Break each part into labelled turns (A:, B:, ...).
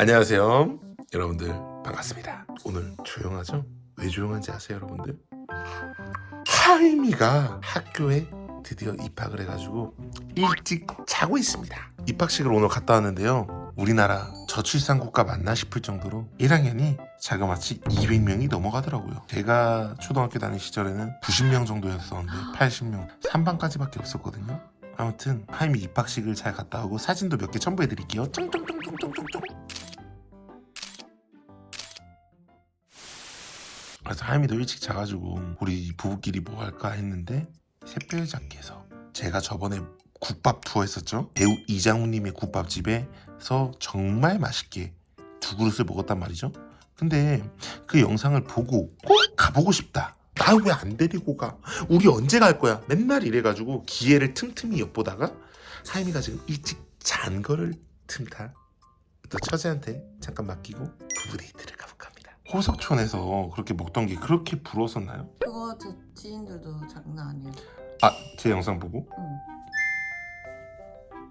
A: 안녕하세요. 여러분들 반갑습니다. 오늘 조용하죠? 왜 조용한지 아세요, 여러분들? 하임이가 학교에 드디어 입학을 해가지고 일찍 자고 있습니다. 입학식을 오늘 갔다 왔는데요. 우리나라 저출산 국가 맞나 싶을 정도로 1학년이 자그마치 200명이 넘어가더라고요. 제가 초등학교 다닐 시절에는 90명 정도였었는데 80명, 3반까지밖에 없었거든요. 아무튼 하임이 입학식을 잘 갔다 오고 사진도 몇 개 첨부해 드릴게요. 쫑쫑쫑쫑쫑쫑쫑. 그래서 하임이도 일찍 자가지고 우리 부부끼리 뭐 할까 했는데 샛별잡기에서 제가 저번에 국밥 투어 했었죠? 배우 이장훈님의 국밥집에서 정말 맛있게 두 그릇을 먹었단 말이죠. 근데 그 영상을 보고 꼭 가보고 싶다. 나 왜 안 데리고 가? 우리 언제 갈 거야? 맨날 이래가지고 기회를 틈틈이 엿보다가 하임이가 지금 일찍 잔 거를 틈타 또 처제한테 잠깐 맡기고 부부 데이트를 가볼까 합니다 호석촌에서 그렇게 먹던 게 그렇게 부러웠었나요?
B: 그거 제 지인들도 장난 아니에요.
A: 아제 영상 보고?
B: 응.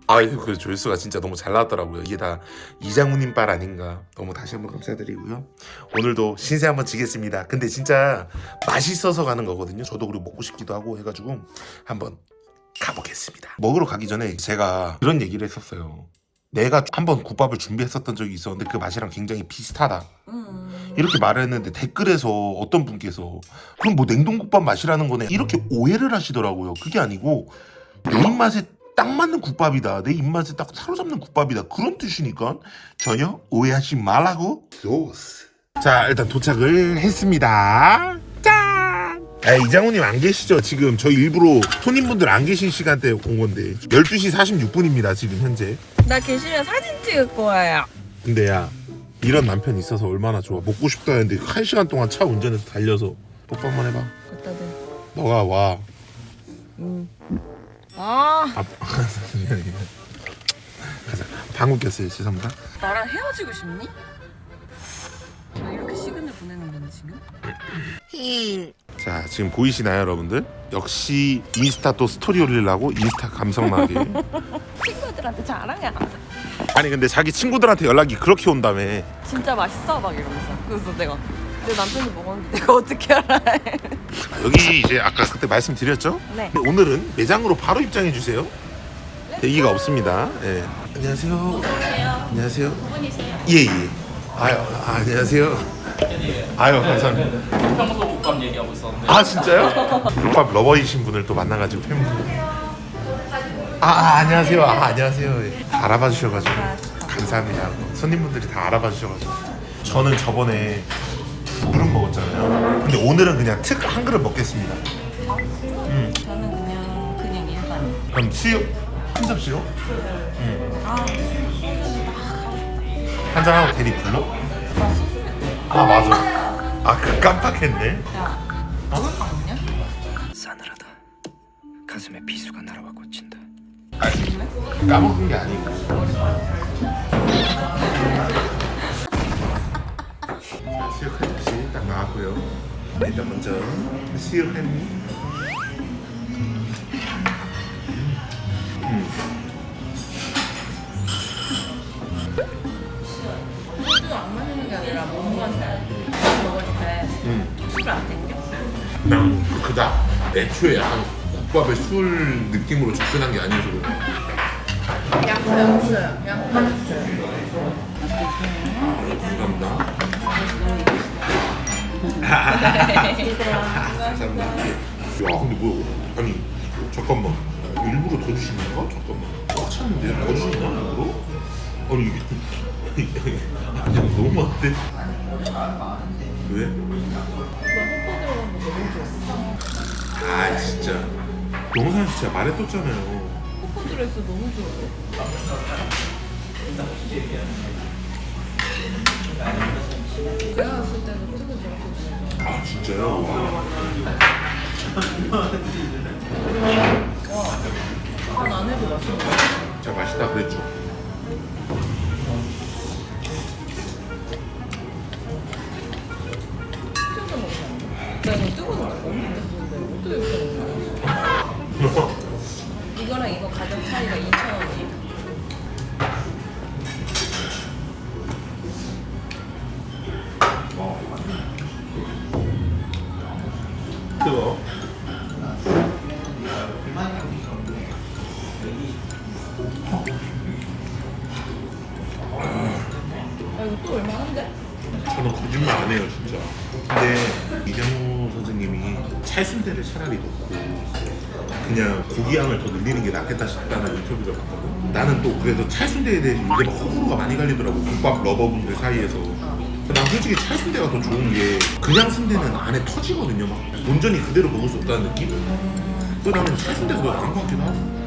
A: 아 이거 그 조회수가 진짜 너무 잘 나왔더라고요 이게 다 이장훈님 빨 아닌가 너무 다시 한번 감사드리고요 오늘도 신세 한번 지겠습니다 근데 진짜 맛있어서 가는 거거든요 저도 그리고 먹고 싶기도 하고 해가지고 한번 가보겠습니다 먹으러 가기 전에 제가 그런 얘기를 했었어요 내가 한번 국밥을 준비했었던 적이 있었는데 그 맛이랑 굉장히 비슷하다.
B: 응.
A: 이렇게 말을 했는데 댓글에서 어떤 분께서 그럼 뭐 냉동국밥 맛이라는 거네? 이렇게 오해를 하시더라고요. 그게 아니고 내 입맛에 딱 맞는 국밥이다. 내 입맛에 딱 사로잡는 국밥이다. 그런 뜻이니까 전혀 오해하지 말라고. 소스. 자 일단 도착을 했습니다. 짠! 아, 이장훈님 안 계시죠? 지금 저희 일부러 손님분들 안 계신 시간대에 온 건데. 12시 46분입니다 지금 현재
B: 나 계시면 사진 찍을 거예요.
A: 근데 야 이런 남편 있어서 얼마나 좋아 먹고 싶다 했는데 한 시간 동안 차 운전해서 달려서 뽀뽀 한번 해봐
B: 갖다 대.
A: 너가 와
B: 응. 아,
A: 아, 미안해 가자 방구 꼈어요 죄송합니다
B: 나랑 헤어지고 싶니? 나 이렇게 시간을 보내는 거니 지금?
A: 자 지금 보이시나요 여러분들? 역시 인스타 또 스토리 올리려고 인스타 감성나게.
B: 친구들한테 자랑해.
A: 아니 근데 자기 친구들한테 연락이 그렇게 온다며.
B: 진짜 맛있어 막 이러면서. 그래서 내가 내 남편이 먹었는데 내가 어떻게 알아?
A: 여기 이제 아까 그때 말씀드렸죠?
B: 네.
A: 근데 오늘은 매장으로 바로 입장해 주세요. 대기가 없습니다. 예. 안녕하세요. 안녕하세요. 예예. 아유 아, 안녕하세요. 아유 감사합니다.
C: 평소 국밥 얘기하고 있었는데.
A: 아 진짜요? 국밥 러버이신 분을 또 만나가지고 팬분. 아, 아 안녕하세요. 아 안녕하세요. 예. 다 알아봐 주셔가지고 감사합니다. 손님분들이 다 알아봐 주셔가지고. 저는 저번에 두 그릇 먹었잖아요. 근데 오늘은 그냥 특 한 그릇 먹겠습니다.
B: 저는 그냥 그냥 일반.
A: 그럼 수육 한 접시로
B: 아,
A: 한 잔 하고 대리 불러? 아 맞아 아 그 깜빡했네
B: 야, 먹을 거 없냐?
D: 싸늘하다. 가슴에 비수가 날아와 꽂힌다.
A: 아니 까먹은 게 아니고 수육 한 접시 딱 나왔고요 일단 먼저 수육 한 난 그다 애초에 약간 국밥에 술 느낌으로 접근한 게 아니어서 그래
B: 양파. 양파.
A: 감사합니다 감사합니다 야 근데 뭐 아니 잠깐만 일부러 더 건가? 잠깐만 꽉 찼는데 더 주시나 일부러? 아니 이게 아니 너무 많대 왜? 아 진짜. 영상 진짜 말해뒀잖아요.
B: 코코 드레스 너무 좋아. 내가 봤을 때는 뜨고 저렇게
A: 아 진짜요?
B: 간안 해도 맛있는 거
A: 진짜 맛있다 그랬죠
B: Mm-hmm. 또 얼마한데?
A: 저는 거짓말 안 해요 진짜. 근데 이장호 선생님이 찰순대를 차라리 넣고 그냥 고기양을 더 늘리는 게 낫겠다 싶다는 인터뷰를 봤거든? 나는 또 그래서 찰순대에 대해서 막 호불호가 많이 갈리더라고 국밥 러버분들 사이에서. 난 솔직히 찰순대가 더 좋은 게 그냥 순대는 안에 터지거든요 막. 온전히 그대로 먹을 수 없다는 느낌? 그래서 나는 찰순대가 더 나은 것 같기도 하고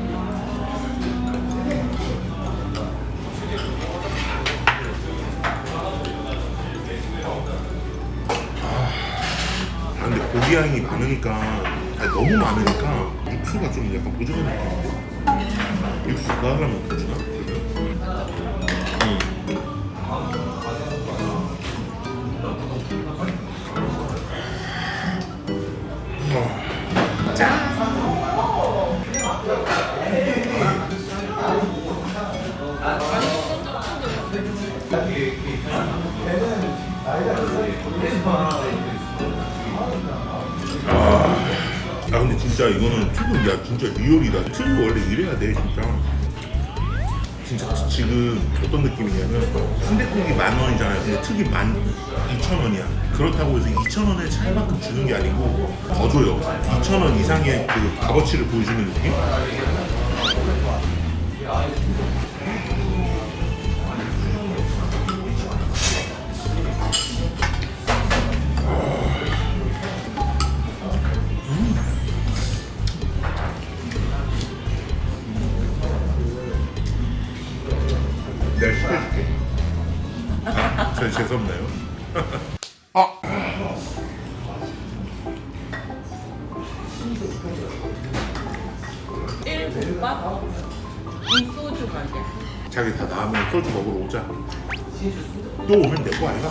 A: 고기 양이 많으니까 아니, 너무 많으니까 육수가 좀 약간 부족한 느낌인데 육수 넣으려면 더 주나? 이거는 튜브 야 진짜 리얼이다. 튜브 원래 이래야 돼 진짜. 진짜 지금 어떤 느낌이냐면 순대국이 만 원이잖아요. 근데 특이 만 이천 원이야. 그렇다고 해서 이천 원을 차이만큼 주는 게 아니고 더 줘요. 이천 원 이상의 그 값어치를 보여주는 느낌? 저 재수없나요? 아
B: 일국밥 이 소주 가게.
A: 자기 다 나오면 소주 먹으러 오자 또 오면 내거 아이가?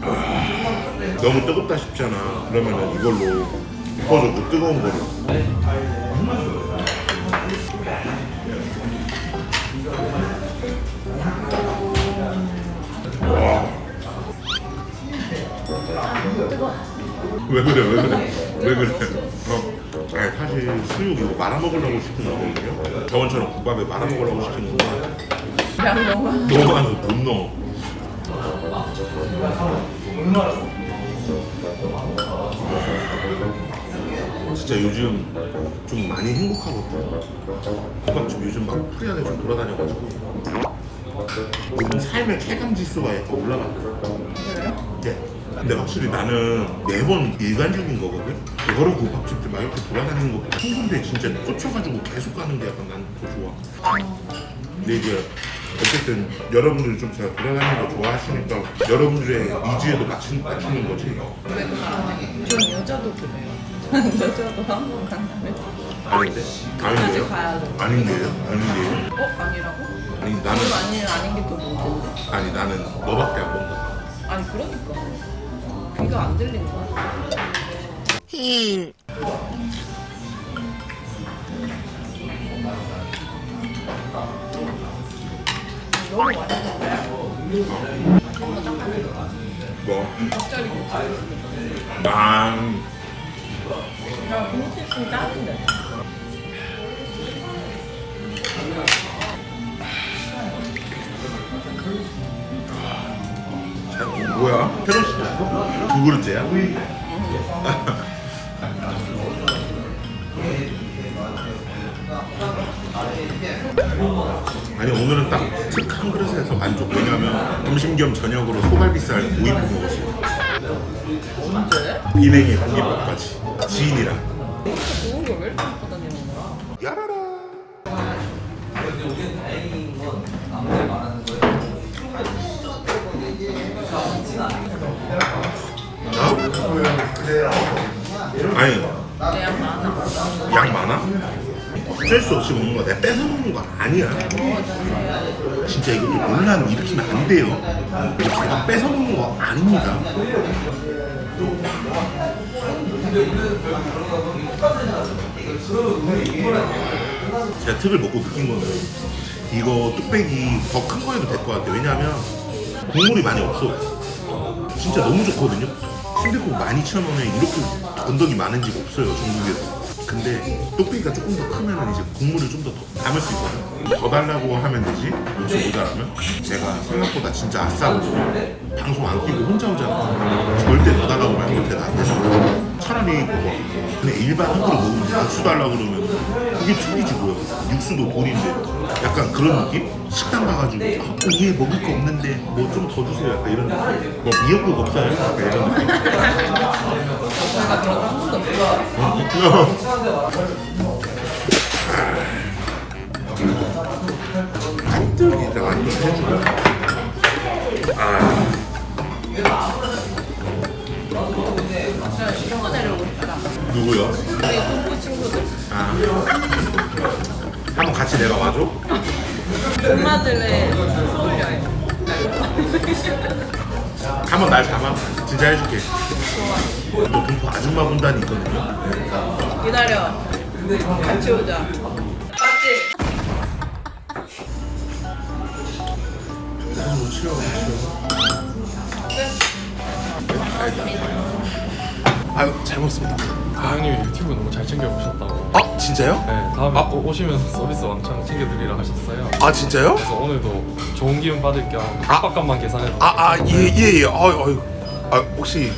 A: 아, 너무 뜨겁다 싶잖아 그러면 은 이걸로 그 뜨거운 거를 왜 그래 왜 그래? 왜 그래? 어. 아니 사실 수육 이거 말아 먹으려고 시킨 거거든요. 저번처럼 국밥에 말아 먹으려고 시킨 거야
B: 양 너무.
A: 너무 많아서 못 넣어 진짜 요즘 좀 많이 행복하거든 국밥집 요즘 막 프리하게 좀 돌아다녀가지고 요즘 삶의 쾌감 지수가 약간 올라가더라고 네. 근데 확실히 나는 매번 일반적인 거거든. 여러 국밥집들 막 이렇게 돌아다니는 것보다 한 군데 진짜 꽂혀가지고 계속 가는 게 약간 난더 좋아. 근데 이제 어쨌든 여러분들이 좀 제가 돌아다니는 거 좋아하시니까 여러분들의 니즈에도 맞추는, 맞추는 거지.
B: 왜 그러냐? 전 여자도 그래요. 여자도 한 번 간다면.
A: 아닌데? 아닌데요?
B: 가야.
A: 아닌데요? 아닌데요?
B: 어? 아니라고?
A: 아니 나는
B: 그럼 아니 아닌 게 또 뭔데?
A: 아니 나는 너밖에 안 먹는다.
B: 아니 그러니까. 귀가 안 들린 거야. 너무 많이 먹네.
A: 뭐?
B: 겉절이 겉절이.
A: 난
B: 야, 김치 있으면 딱인데.
A: 뭐야? 새로 시켰어? 두 그릇째야? 아니 오늘은 딱 특 한 그릇에서 만족 왜냐면 점심 겸 저녁으로 소갈비살 5인분 먹었어
B: 언제?
A: 비냉에 공깃밥까지 지인이랑
B: 좋은 걸왜 이렇게 갖고 다니는 거야?
A: 야라라 어? 아니
B: 내양 많아.
A: 양 많아? 어쩔 수 없이 먹는 거야 내가 뺏어 먹는 거 아니야 진짜 이것도 논란 일으키면 안 돼요 제가 뺏어 먹는 거 아닙니다 제가 특을 먹고 느낀 거는 이거 뚝배기 더 큰거 해도 될 것 같아 왜냐하면 국물이 많이 없어 진짜 너무 좋거든요 순대국 12,000원에 이렇게 건더기 많은 집 없어요 전국에서 근데 뚝배기가 조금 더 크면 이제 국물을 좀 더 담을 수 있거든. 더 달라고 하면 되지. 육수 모자라면. 제가 생각보다 진짜 아싸고 방송 안 끼고 혼자 오잖아. 절대 더 달라고 말 못해 나한테. 차라리 그거 그냥 일반 한 그릇 먹으면 육수 달라고 그러면 그게 틀리지 뭐야. 육수도 돈인데. 약간 그런 느낌? 식당 가가지고 아, 어, 얘 먹을 거 없는데 뭐 좀 더 주세요. 약간 이런 느낌. 뭐 미역국 없어요? 약간 이런 느낌.
B: 없어.
A: 완전 해주고
B: 제
A: 누구요?
B: 우리 동부 친구들.
A: 아 한번 같이 내가 와줘?
B: 엄마들의 서울 여행.
A: 한번 날 잡아 진짜 해줄게 또 동포 아줌마 군단이 있거든요
B: 기다려. 같이 오자. 맞지?
A: 아유 잘 먹습니다
E: 사장님이 유튜브 너무 잘 챙겨 보셨다고
A: 아 진짜요?
E: 네 다음에
A: 아.
E: 꼭 오시면서 서비스 왕창 챙겨드리라 하셨어요
A: 아 진짜요?
E: 그래서 오늘도 좋은 기운 받을 겸
A: 아.
E: 숙박값만 계산해서
A: 아아예예 예 아유 아유 아 혹시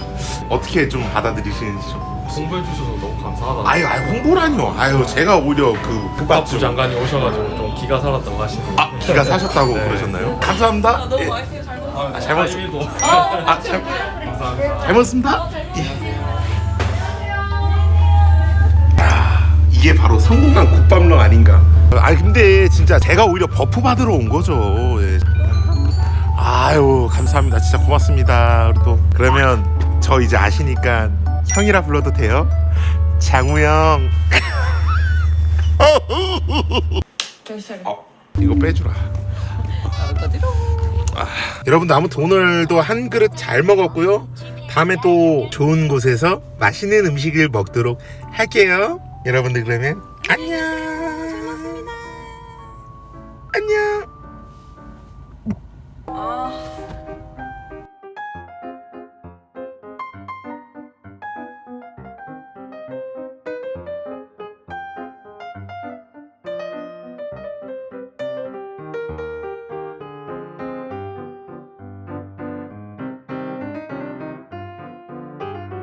A: 어떻게 좀 받아들이시는지 좀
E: 홍보해 주셔서 너무 감사하다
A: 아유 아유 홍보라뇨 아유 제가 오히려 그
E: 국밥부 장관이 오셔가지고 좀 기가 살았다고 하시는
A: 아 기가 사셨다고
E: 네.
A: 그러셨나요? 감사합니다
B: 아, 너무
A: 예.
B: 맛있게 잘 먹었어.
E: 아,
A: 잘. 먹었습니다 아, 잘,
E: 감사합니다
A: 잘 먹었습니다. 예. 이게 바로 성공한 국밥러 아닌가? 아니 근데 진짜 제가 오히려 버프 받으러 온 거죠. 예. 아유 감사합니다. 진짜 고맙습니다. 또 그러면 저 이제 아시니까 형이라 불러도 돼요? 장우 형.
B: 괜찮아.
A: 어, 이거 빼주라.
B: 어디로?
A: 여러분들 아무튼 오늘도 한 그릇 잘 먹었고요. 다음에 또 좋은 곳에서 맛있는 음식을 먹도록 할게요. 여러분들 그러면 안녕.